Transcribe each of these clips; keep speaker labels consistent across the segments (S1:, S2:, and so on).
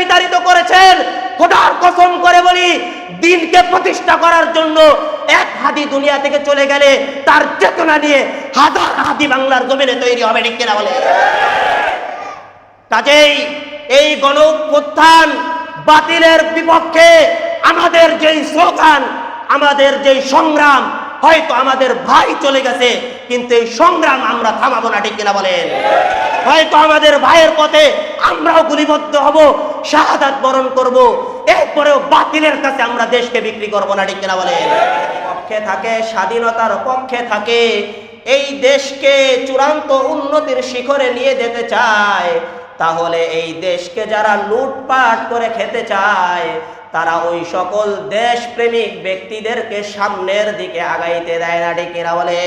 S1: বিতাড়িত করেছেন। খোদার কসম করে বলি, দিনকে প্রতিষ্ঠা করার জন্য এক হাদি দুনিয়া থেকে চলে গেলে তার চেতনা নিয়ে হাজার হাদি বাংলার জমিনে তৈরি হবে, ঠিক কিনা বলে কাজেই এই গণ বাতিলের বিপক্ষে আমাদের যেই স্লোগান, আমাদের যেই সংগ্রাম, হয়তো আমাদের ভাই চলে গেছে, কিন্তু এই সংগ্রাম আমরা থামাবো না, ঠিক কিনা বলেন? হয়তো আমাদের ভাইয়ের পথে আমরাও গুলিবদ্ধ হব শাহাদাত বরণ করব। এরপরেও বাতিলের কাছে আমরা দেশকে বিক্রি করব না, ঠিক কিনা বলেন? পক্ষে থাকে, স্বাধীনতার পক্ষে থাকে। এই দেশকে চূড়ান্ত উন্নতির শিখরে নিয়ে যেতে চায়, তাহলে এই দেশকে যারা লুটপাট করে খেতে চায়, তারা ওই সকল দেশপ্রেমিক ব্যক্তিদেরকে সামনের দিকে আগাইতে দেয় না ডেকেরা বলে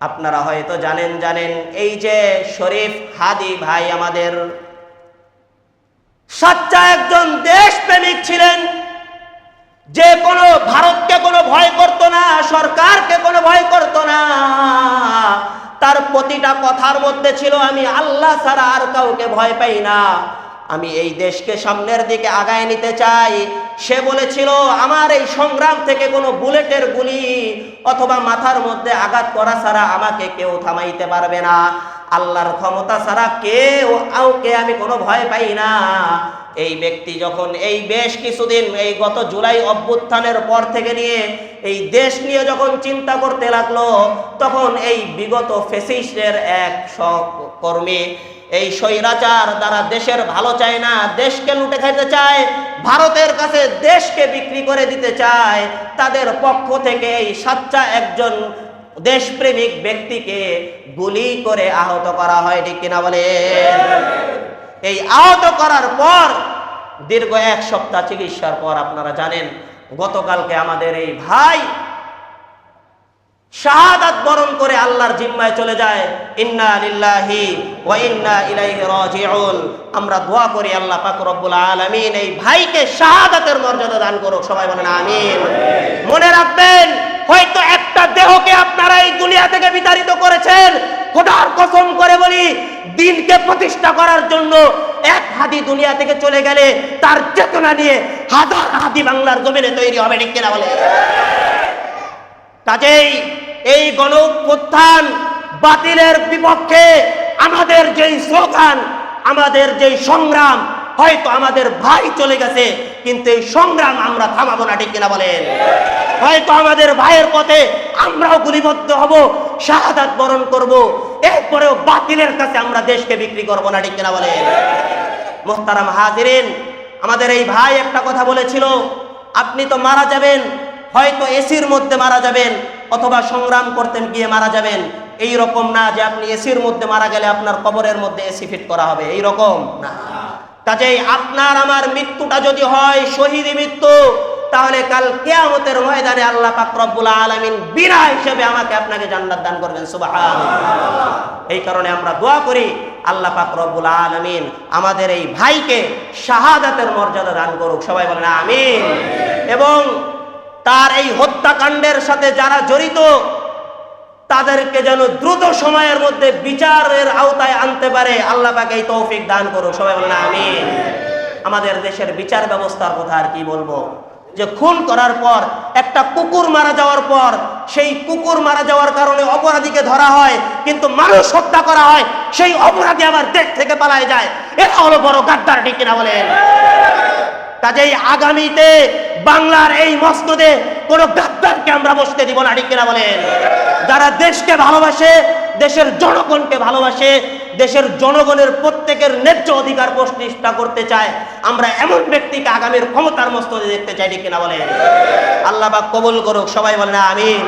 S1: আপনারা হয়তো জানেন জানেন, এই যে শরীফ হাদি ভাই আমাদের সাচ্চা একজন দেশপ্রেমিক ছিলেন। যে কোনো ভারতকে কোনো ভয় করতো না, সরকারকে কোনো ভয় করতো না। তার প্রতিটা কথার মধ্যে ছিল, আমি আল্লাহ ছাড়া আর কাউকে ভয় পাই না। আমি এই দেশকে সামনের দিকে আগায় নিতে চাই। সে বলেছিল, আমার এই সংগ্রাম থেকে কোনো বুলেটের গুলি অথবা মাথার মধ্যে আঘাত করা ছাড়া আমাকে কেউ থামাইতে পারবে না। আল্লাহর ক্ষমতা ছাড়া কেউ কাউকে আমি কোনো ভয় পাই না। এই ব্যক্তি যখন এই বেশ কিছুদিন, এই গত জুলাই অভ্যুত্থানের পর থেকে নিয়ে এই দেশ নিয়ে যখন চিন্তা করতে লাগল, তখন এই বিগত ফেসিস্টের এক সহকর্মী, এই স্বৈরাচার দ্বারা দেশের ভালো চায় না, দেশকে লুটে খাইতে চায়, ভারতের কাছে দেশকে বিক্রি করে দিতে চায়, তাদের পক্ষ থেকে এই সাচ্চা একজন দেশপ্রেমিক ব্যক্তিকে গুলি করে আহত করা হয়, ঠিক কিনা বলেন এই আহত করার পর দীর্ঘ এক সপ্তাহ চিকিৎসার পর আপনারা জানেন, গতকালকে আমাদের এই ভাই শাহাদাত বরণ করে আল্লাহর জিম্মায় চলে যায়, ইন্না লিল্লাহি ওয়া ইন্না ইলাইহি রাজিউন। আমরা দোয়া করি আল্লাহ পাক রব্বুল আলামিন এই ভাইকে শাহাদাতের মর্যাদা দান করুক, সবাই বলেন আমিন। মনে রাখবেন হয়তো একটা দেহকে আপনারা এই দুনিয়া থেকে বিতাড়িত করেছেন। খোদার কসম করে বলি, দিনকে প্রতিষ্ঠা করার জন্য এক হাদি দুনিয়া থেকে চলে গেলে তার চেতনা নিয়ে হাজার হাদি বাংলার জমিনে তৈরি হবে, ঠিক কিনা বলে কাজেই এই গণ উত্থান বাতিলের বিপক্ষে আমাদের যেই স্লোগান, আমাদের যেই সংগ্রাম হয়তো আমাদের ভাই চলে গেছে, কিন্তু এই সংগ্রাম আমরা থামাবো না, ঠিক কিনা বলেন? হয়তো আমাদের ভাইয়ের পথে আমরাও গুলিবদ্ধ হব, শাহাদাত বরণ করব, এরপরেও বাতিলের কাছে আমরা দেশকে বিক্রি করব না, ঠিক কিনা বলেন? মোহতারাম হাজিরিন, আমাদের এই ভাই একটা কথা বলেছিল, আপনি তো মারা যাবেন, হয়তো এসির মধ্যে মারা যাবেন, অথবা সংগ্রাম করতেন, গিয়ে মারা যাবেন, এই রকম না যে আপনি এসির মধ্যে মারা গেলে আপনার কবরের মধ্যে এসি ফিট করা হবে, এই রকম না। কাজেই আপনার আমার মৃত্যুটা যদি হয়, শহীদি মৃত্যু, তাহলে কাল কেয়ামতের ময়দানে আল্লাহ পাক রব্বুল আলামিন বিনা হিসেবে আমাকে আপনাকে জান্নাত দান করবেন, সুবহানাল্লাহ। এই কারণে আমরা দোয়া করি, আল্লাহ পাক রব্বুল আলামিন আমাদের এই ভাইকে শাহাদাতের মর্যাদা দান করুক। সবাই বলেন, আমিন। এবং তার এই হত্যাকাণ্ডের সাথে যারা জড়িত তাদেরকে যেন দ্রুত সময়ের মধ্যে বিচারের আওতায় আনতে পারে, আল্লাহ পাকে এই তৌফিক দান করুক। সবাই বলেন, আমিন। আমাদের দেশের বিচার ব্যবস্থার কথা আর কি বলব? যে খুন করার পর, একটা কুকুর মারা যাওয়ার পর, সেই কুকুর মারা যাওয়ার কারণে অপরাধীকে ধরা হয়, কিন্তু মানুষ হত্যা করা হয়, সেই অপরাধী আবার দেশ থেকে পালায় যায়। এটা হলো বড় গাদ্দার, ঠিক কিনা বলেন? কাজেই আগামীতে বাংলার এই মসনদে কোনো গাদ্দারকে আমরা বসতে দিব না, ঠিক কিনা বলেন? যারা দেশকে ভালোবাসে, দেশের জনগণকে ভালোবাসে, দেশের জনগণের প্রত্যেকের ন্যায্য অধিকার প্রতিষ্ঠা করতে চায়, আমরা এমন ব্যক্তিকে আগামীর ক্ষমতার মস্তদে দেখতে চাই, ঠিক কিনা বলেন? আল্লাহ বা কবুল করুক, সবাই বলেন আমিন।